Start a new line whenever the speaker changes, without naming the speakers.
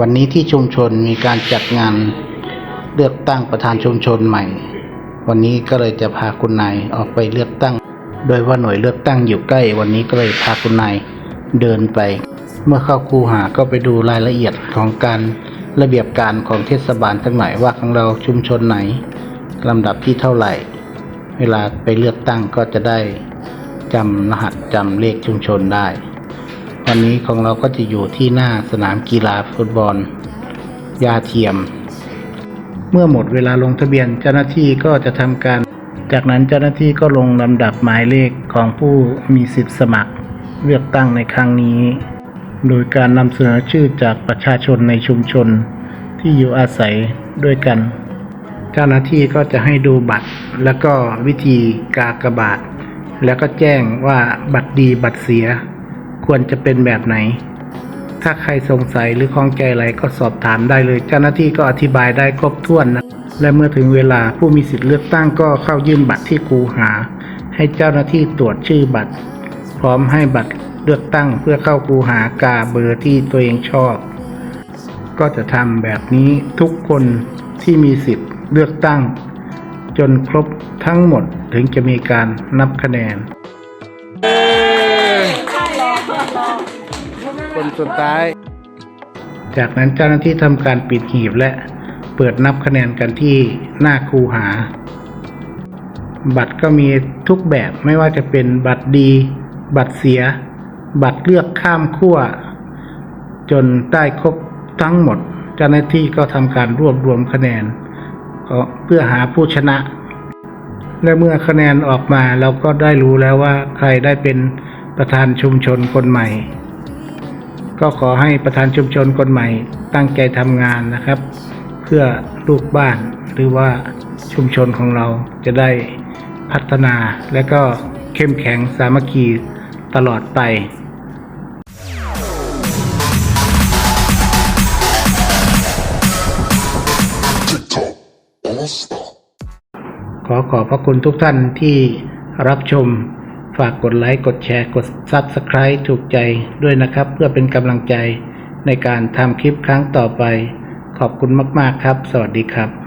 วันนี้ที่ชุมชนมีการจัดงานเลือกตั้งประธานชุมชนใหม่ วันนี้ก็เลยจะพาคุณนายออกไปเลือกตั้ง โดยว่าหน่วยเลือกตั้งอยู่ใกล้ วันนี้ก็เลยพาคุณนายเดินไป เมื่อเข้าคูหาก็ไปดูรายละเอียดของการระเบียบการของเทศบาลสักหน่อยว่าของเราชุมชนไหนลำดับที่เท่าไหร่ เวลาไปเลือกตั้งก็จะได้จำรหัสจำเลขชุมชนได้ วันนี้ของเราก็จะอยู่ที่หน้าสนามกีฬาฟุตบอล ยาเทียม เมื่อหมดเวลาลงทะเบียนเจ้าหน้าที่ก็จะทำการ จากนั้นเจ้าหน้าที่ก็ลงลำดับหมายเลขของผู้มีสิทธิ์สมัครเลือกตั้งในครั้งนี้ โดยการนำเสนอชื่อจากประชาชนในชุมชนที่อยู่อาศัยด้วยกัน เจ้าหน้าที่ก็จะให้ดูบัตร แล้วก็วิธีกากบาทแล้วก็แจ้งว่าบัตรดีบัตรเสีย ควรจะเป็นแบบไหน ถ้าใครสงสัยหรือข้องใจอะไรก็สอบถามได้เลย เจ้าหน้าที่ก็อธิบายได้ครบถ้วนนะ และเมื่อถึงเวลาผู้มีสิทธิ์เลือกตั้งก็เข้ายื่นบัตรที่ครูหา ให้เจ้าหน้าที่ตรวจชื่อบัตร พร้อมให้บัตรเลือกตั้งเพื่อเข้าครูหากาเบอร์ที่ตัวเองชอบ ก็จะทำแบบนี้ทุกคนที่มีสิทธิ์เลือกตั้ง จนครบทั้งหมดถึงจะมีการนับคะแนน คนสุดท้าย จากนั้นเจ้าหน้าที่ทำการปิดหีบและเปิดนับคะแนนกันที่หน้าคูหา บัตรก็มีทุกแบบไม่ว่าจะเป็นบัตรดี บัตรเสีย บัตรเลือกข้ามขั้ว จนได้ครบทั้งหมด เจ้าหน้าที่ก็ทำการรวบรวมคะแนนเพื่อหาผู้ชนะ และเมื่อคะแนนออกมาเราก็ได้รู้แล้วว่าใครได้เป็น ประธานชุมชนคนใหม่ ก็ขอให้ประธานชุมชนคนใหม่ ตั้งใจทำงานนะครับ เพื่อลูกบ้านหรือว่าชุมชนของเราจะได้พัฒนาและก็เข้มแข็งสามัคคีตลอดไปขอขอบพระคุณทุกท่านที่รับชม ฝากกดไลค์ กดแชร์ กด Subscribe ถูกใจด้วยนะครับ เพื่อเป็นกำลังใจในการทำคลิปครั้งต่อไป ขอบคุณมาก ๆ ครับ สวัสดีครับ